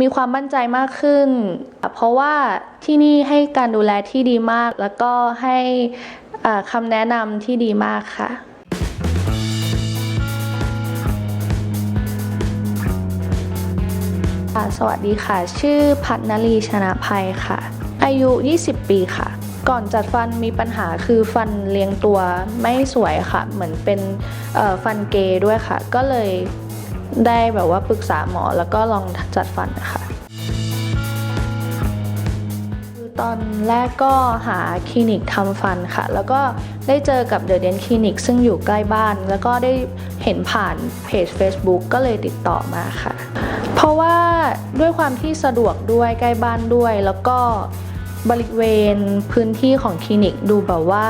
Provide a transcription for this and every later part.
มีความมั่นใจมากขึ้น เพราะว่าที่นี่ให้การดูแลที่ดีมาก แล้วก็ให้คำแนะนำที่ดีมากค่ะสวัสดีค่ะ ชื่อพัฒนลีชนะภัยค่ะ อายุ 20 ปีค่ะ ก่อนจัดฟันมีปัญหาคือฟันเรียงตัวไม่สวยค่ะ เหมือนเป็นฟันเกย์ด้วยค่ะ ก็เลย ได้แบบว่าปรึกษาหมอแล้วก็ลองจัดฟันค่ะคือตอนแรกก็หาคลินิกทำฟันค่ะ แล้วก็ได้เจอกับเดอะเดนคลินิกซึ่งอยู่ใกล้บ้าน แล้วก็ได้เห็นผ่านเพจ Facebook ก็เลยติดต่อมาค่ะ เพราะว่าด้วยความที่สะดวกด้วยใกล้บ้านด้วย แล้วก็บริเวณพื้นที่ของคลินิกดูแบบว่า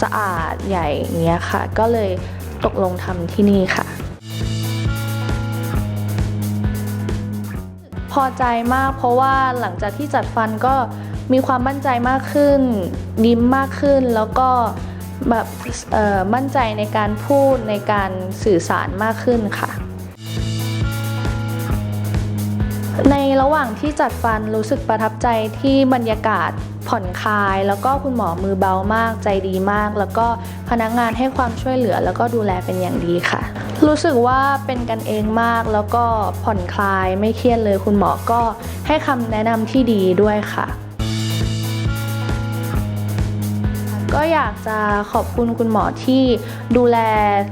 สะอาดใหญ่เงี้ยค่ะ ก็เลยตกลงทำที่นี่ค่ะ พอใจมาก เพราะว่าหลังจากที่จัดฟันก็มีความมั่นใจมากขึ้นยิ้มมากขึ้นแล้วก็แบบมั่นใจในการพูดในการสื่อสารมากขึ้นค่ะ ในระหว่างที่จัดฟันรู้สึกประทับใจที่บรรยากาศผ่อนคลาย แล้วก็คุณหมอมือเบามากใจดีมาก แล้วก็พนักงานให้ความช่วยเหลือ แล้วก็ดูแลเป็นอย่างดีค่ะ รู้สึกว่าเป็นกันเองมากแล้วก็ผ่อนคลายไม่เครียดเลยคุณหมอก็ให้คำแนะนำที่ดีด้วยค่ะก็อยากจะขอบคุณคุณหมอที่ดูแล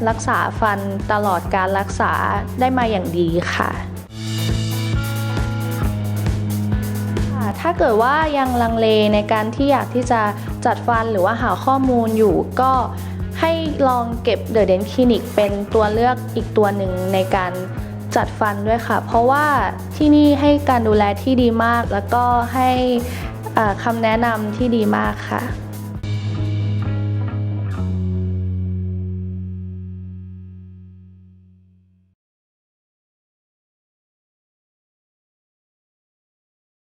รักษาฟันตลอดการรักษาได้มาอย่างดีค่ะ ถ้าเกิดว่ายังลังเลในการที่อยากที่จะจัดฟันหรือว่าหาข้อมูลอยู่ก็ให้ลองเก็บ The Dent Clinic เป็นตัวเลือกอีกตัวหนึ่งในการจัดฟันด้วยค่ะ เพราะว่าที่นี่ให้การดูแลที่ดีมาก แล้วก็ให้คำแนะนำที่ดีมากค่ะ